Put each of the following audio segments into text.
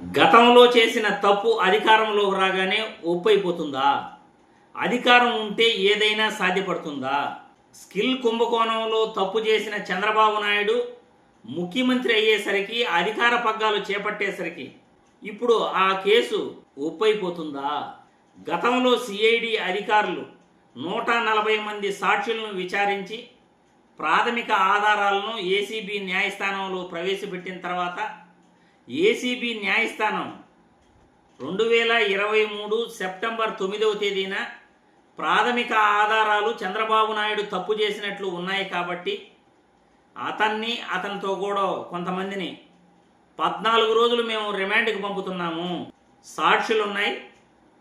గతంలో చేసిన తప్పు అధికారంలోకి రాగానే ఒప్పైపోతుందా? అధికారం ఉంటే ఏదైనా సాధ్యపడుతుందా? స్కిల్ కుంభకోణంలో తప్పు చేసిన చంద్రబాబు నాయుడు ముఖ్యమంత్రి అయ్యేసరికి అధికార పగ్గాలు చేపట్టేసరికి ఇప్పుడు ఆ కేసు ఒప్పైపోతుందా? గతంలో సిఐడి అధికారులు నూట నలభై మంది సాక్షులను విచారించి ప్రాథమిక ఆధారాలను ఏసీబీ న్యాయస్థానంలో ప్రవేశపెట్టిన తర్వాత ఏసీబీ న్యాయస్థానం రెండు వేల ఇరవై మూడు సెప్టెంబర్ తొమ్మిదవ తేదీన ప్రాథమిక ఆధారాలు చంద్రబాబు నాయుడు తప్పు చేసినట్లు ఉన్నాయి కాబట్టి అతన్ని అతనితో కూడా కొంతమందిని పద్నాలుగు రోజులు మేము రిమాండ్కి పంపుతున్నాము. సాక్షులు ఉన్నాయి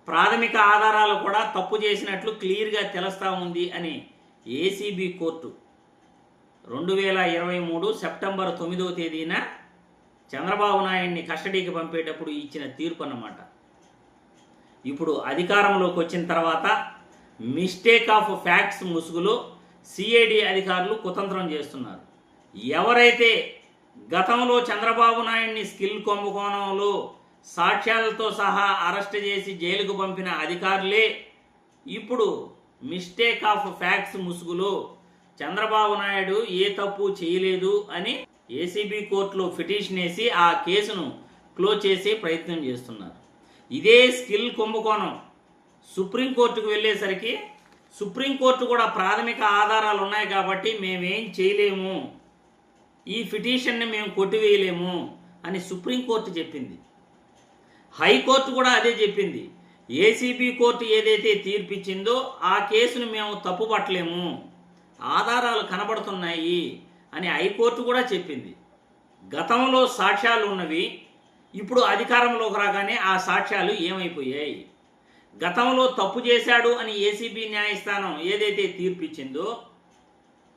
ప్రాథమిక ఆధారాలు కూడా తప్పు చేసినట్లు క్లియర్గా తెలుస్తూ ఉంది అని ఏసీబీ కోర్టు రెండు వేల ఇరవై మూడు సెప్టెంబర్ తొమ్మిదవ తేదీన చంద్రబాబు నాయుడిని కస్టడీకి పంపేటప్పుడు ఇచ్చిన తీర్పు అన్నమాట. ఇప్పుడు అధికారంలోకి వచ్చిన తర్వాత మిస్టేక్ ఆఫ్ ఫ్యాక్ట్స్ ముసుగులో సిఐడి అధికారులు కుతంత్రం చేస్తున్నారు. ఎవరైతే గతంలో చంద్రబాబు నాయుడిని స్కిల్ కుంభకోణంలో సాక్ష్యాలతో సహా అరెస్ట్ చేసి జైలుకు పంపిన అధికారులే ఇప్పుడు మిస్టేక్ ఆఫ్ ఫ్యాక్ట్స్ ముసుగులో చంద్రబాబు నాయుడు ఏ తప్పు చేయలేదు అని ఏసీబీ కోర్టులో పిటిషన్ వేసి ఆ కేసును క్లోజ్ చేసే ప్రయత్నం చేస్తున్నారు. ఇదే స్కిల్ కుంభకోణం. సుప్రీంకోర్టుకు వెళ్ళేసరికి సుప్రీంకోర్టు కూడా ప్రాథమిక ఆధారాలు ఉన్నాయి కాబట్టి మేమేం చేయలేము. ఈ పిటిషన్ని మేము కొట్టివేయలేము అని సుప్రీంకోర్టు చెప్పింది. హైకోర్టు కూడా అదే చెప్పింది. ఏసీబీ కోర్టు ఏదైతే తీర్పిచ్చిందో ఆ కేసును మేము తప్పుపట్టలేము. ఆధారాలు కనబడుతున్నాయి. అని హైకోర్టు కూడా చెప్పింది. గతంలో సాక్ష్యాలు ఉన్నవి ఇప్పుడు అధికారంలోకి రాగానే ఆ సాక్ష్యాలు ఏమైపోయాయి? గతంలో తప్పు చేశాడు అని ఏసీబీ న్యాయస్థానం ఏదైతే తీర్పిచ్చిందో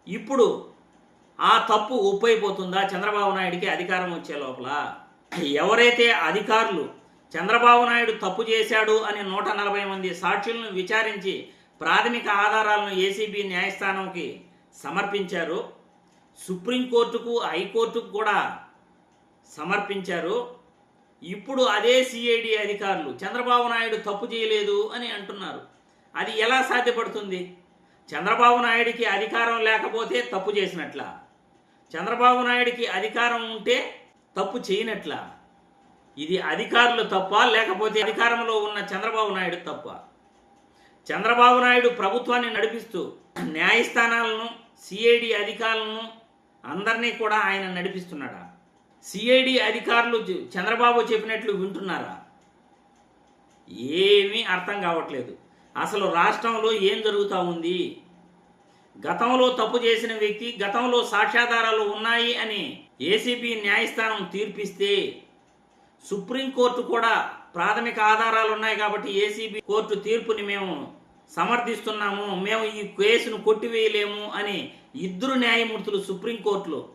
ఇప్పుడు ఆ తప్పు ఉప్పైపోతుందా చంద్రబాబు నాయుడికి అధికారం వచ్చే లోపల. ఎవరైతే అధికారులు చంద్రబాబు నాయుడు తప్పు చేశాడు అని నూట నలభై మంది సాక్షులను విచారించి ప్రాథమిక ఆధారాలను ఏసీబీ న్యాయస్థానంకి సమర్పించారు సుప్రీంకోర్టుకు హైకోర్టుకు కూడా సమర్పించారు. ఇప్పుడు అదే సిఐడి అధికారులు చంద్రబాబు నాయుడు తప్పు చేయలేదు అని అంటున్నారు. అది ఎలా సాధ్యపడుతుంది? చంద్రబాబు నాయుడికి అధికారం లేకపోతే తప్పు చేసినట్లా? చంద్రబాబు నాయుడికి అధికారం ఉంటే తప్పు చేయనట్లా? ఇది అధికారులు తప్ప లేకపోతే అధికారంలో ఉన్న చంద్రబాబు నాయుడు తప్ప? చంద్రబాబు నాయుడు ప్రభుత్వాన్ని నడిపిస్తూ న్యాయస్థానాలను సిఐడి అధికారులను అందరినీ కూడా ఆయన నడిపిస్తున్నాడా? సిఐడి అధికారులు చంద్రబాబు చెప్పినట్లు వింటున్నారా? ఏమీ అర్థం కావట్లేదు. అసలు రాష్ట్రంలో ఏం జరుగుతూ ఉంది? గతంలో తప్పు చేసిన వ్యక్తి గతంలో సాక్ష్యాధారాలు ఉన్నాయి అని ఏసీబీ న్యాయస్థానం తీర్పిస్తే సుప్రీంకోర్టు కూడా ప్రాథమిక ఆధారాలు ఉన్నాయి కాబట్టి ఏసీబీ కోర్టు తీర్పుని మేము సమర్థిస్తున్నాము మేము ఈ కేసును కొట్టివేయలేము అని ఇద్దరు న్యాయమూర్తులు సుప్రీంకోర్టులో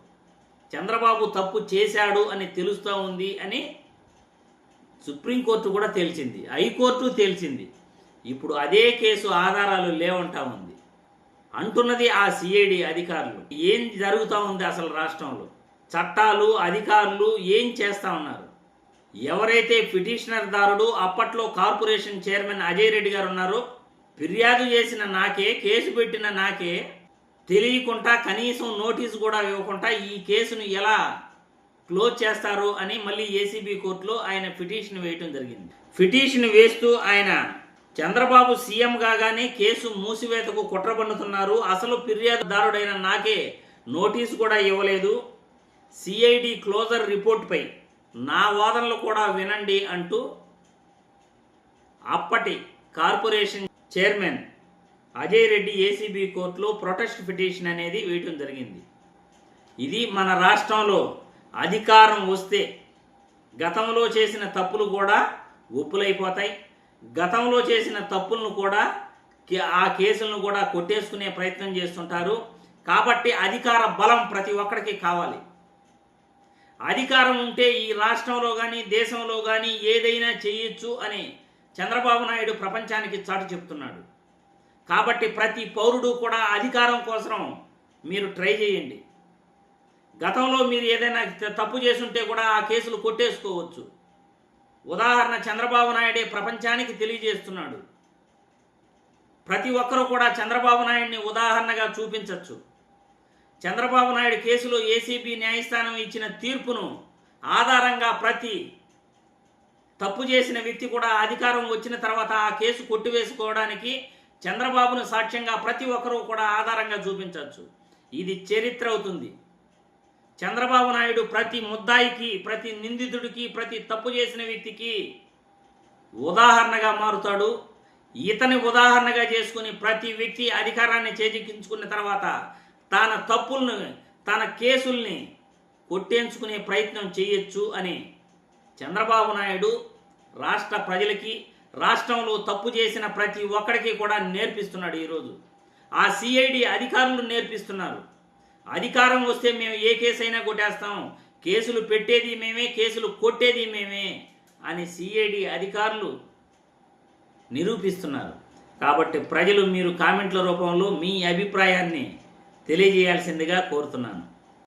చంద్రబాబు తప్పు చేశాడు అని తెలుస్తూ ఉంది అని సుప్రీంకోర్టు కూడా తేల్చింది. హైకోర్టు తేల్చింది. ఇప్పుడు అదే కేసు ఆధారాలు లేవంటా ఉంది. అంటున్నది ఆ సిఐడి అధికారులు. ఏం జరుగుతూ ఉంది అసలు రాష్ట్రంలో? చట్టాలు అధికారులు ఏం చేస్తా ఉన్నారు? ఎవరైతే పిటిషనర్ దారుడు అప్పట్లో కార్పొరేషన్ చైర్మన్ అజయ్ రెడ్డి గారు ఉన్నారో ఫిర్యాదు చేసిన నాకే కేసు పెట్టిన నాకే తెలియకుండా కనీసం నోటీసు కూడా ఇవ్వకుండా ఈ కేసును ఎలా క్లోజ్ చేస్తారు అని మళ్ళీ ఏసీబీ కోర్టులో ఆయన పిటిషన్ వేయటం జరిగింది. పిటిషన్ వేస్తూ ఆయన చంద్రబాబు సీఎం కాగానే కేసు మూసివేతకు కుట్ర పన్నుతున్నారు అసలు ఫిర్యాదుదారుడైన నాకే నోటీస్ కూడా ఇవ్వలేదు. సిఐడి క్లోజర్ రిపోర్ట్పై నా వాదనలు కూడా వినండి అంటూ అప్పటి corporation chairman. Ajay Reddy ACB కోర్టులో ప్రొటెస్ట్ పిటిషన్ అనేది వేయటం జరిగింది. ఇది మన రాష్ట్రంలో అధికారం వస్తే గతంలో చేసిన తప్పులు కూడా ఒప్పులైపోతాయి. గతంలో చేసిన తప్పులను కూడా కే- ఆ కేసులను కూడా కొట్టేసుకునే ప్రయత్నం చేస్తుంటారు. కాబట్టి అధికార బలం ప్రతి ఒక్కరికి కావాలి. అధికారం ఉంటే ఈ రాష్ట్రంలో కానీ దేశంలో కానీ ఏదైనా చేయొచ్చు అని చంద్రబాబు నాయుడు ప్రపంచానికి చాటు చెప్తున్నాడు. కాబట్టి ప్రతి పౌరుడు కూడా అధికారం కోసం మీరు ట్రై చేయండి. గతంలో మీరు ఏదైనా త- తప్పు చేసుంటే కూడా ఆ కేసులు కొట్టేసుకోవచ్చు. ఉదాహరణ చంద్రబాబు నాయుడే ప్రపంచానికి తెలియజేస్తున్నాడు. ప్రతి ఒక్కరూ కూడా చంద్రబాబు నాయుడిని ఉదాహరణగా చూపించవచ్చు చంద్రబాబు నాయుడు కేసులో ఏసీబీ న్యాయస్థానం ఇచ్చిన తీర్పును ఆధారంగా ప్రతి తప్పు చేసిన వ్యక్తి కూడా అధికారం వచ్చిన తర్వాత ఆ కేసు కొట్టివేసుకోవడానికి చంద్రబాబును సాక్ష్యంగా ప్రతి ఒక్కరూ కూడా ఆధారంగా చూపించవచ్చు. ఇది చరిత్ర అవుతుంది. చంద్రబాబు నాయుడు ప్రతి ముద్దాయికి ప్రతి నిందితుడికి ప్రతి తప్పు చేసిన వ్యక్తికి ఉదాహరణగా మారుతాడు. ఇతని ఉదాహరణగా చేసుకుని ప్రతి వ్యక్తి అధికారాన్ని చేజిక్కించుకున్న తర్వాత తన తప్పుల్ని తన కేసుల్ని కొట్టేంచుకునే ప్రయత్నం చేయొచ్చు అని చంద్రబాబు నాయుడు రాష్ట్ర ప్రజలకి రాష్ట్రంలో తప్పు చేసిన ప్రతి ఒక్కడికి కూడా నేర్పిస్తున్నాడు ఈరోజు. ఆ సిఐడి అధికారులు నేర్పిస్తున్నారు. అధికారం వస్తే మేము ఏ కేసు అయినా కొట్టేస్తాం. కేసులు పెట్టేది మేమే కేసులు కొట్టేది మేమే అని సిఐడి అధికారులు నిరూపిస్తున్నారు. కాబట్టి ప్రజలు మీరు కామెంట్ల రూపంలో మీ అభిప్రాయాన్ని తెలియజేయాల్సిందిగా కోరుతున్నాను.